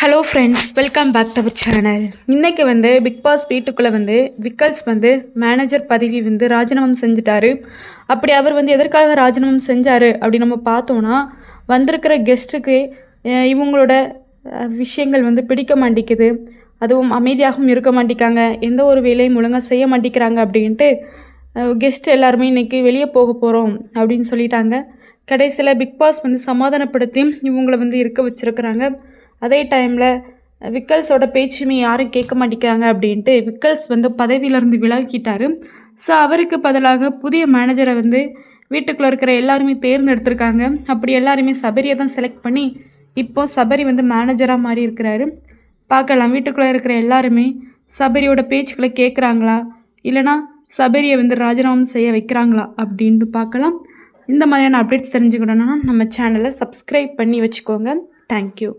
Hello friends welcome back to our channel இன்றைக்கி வந்து big pass வீட்டுக்குள்ளே வந்து விக்கல்ஸ் வந்து மேனேஜர் பதவி வந்து ராஜினாமா செஞ்சுட்டாரு. அப்படி அவர் வந்து எதற்காக ராஜினாமா செஞ்சார் அப்படி நம்ம பார்த்தோன்னா வந்திருக்கிற கெஸ்ட்டுக்கு இவங்களோட விஷயங்கள் வந்து பிடிக்க மாட்டேங்குது. அதுவும் அமைதியாகவும் இருக்க மாட்டேங்காங்க. எந்த ஒரு வேலையும் ஒழுங்காக செய்ய மாட்டேங்கிறாங்க அப்படின்ட்டு கெஸ்ட் எல்லாருமே இன்றைக்கி வெளியே போக போகிறோம் அப்படின்னு சொல்லிட்டாங்க. கடைசியில் பிக் பாஸ் வந்து சமாதானப்படுத்தி இவங்களை வந்து இருக்க வச்சுருக்குறாங்க. அதே டைமில் விக்கல்ஸோட பேச்சுமே யாரும் கேட்க மாட்டேங்கிறாங்க அப்படின்ட்டு விக்கல்ஸ் வந்து பதவியிலேருந்து விலகிட்டாரு. ஸோ அவருக்கு பதிலாக புதிய மேனேஜரை வந்து வீட்டுக்குள்ளே இருக்கிற எல்லாருமே தேர்ந்தெடுத்திருக்காங்க. அப்படி எல்லாருமே சபரியை தான் செலக்ட் பண்ணி இப்போ சபரி வந்து மேனேஜராக மாறி இருக்கிறாரு. பார்க்கலாம் வீட்டுக்குள்ளே இருக்கிற எல்லாருமே சபரியோட பேச்சுக்களை கேட்குறாங்களா? இல்லைனா சபரியை வந்து ராஜினாமா செய்ய வைக்கிறாங்களா? அப்படின்ட்டு பார்க்கலாம். இந்த மாதிரியான அப்டேட்ஸ் தெரிஞ்சுக்கணுன்னா நம்ம சேனலை சப்ஸ்கிரைப் பண்ணி வச்சுக்கோங்க. தேங்க்யூ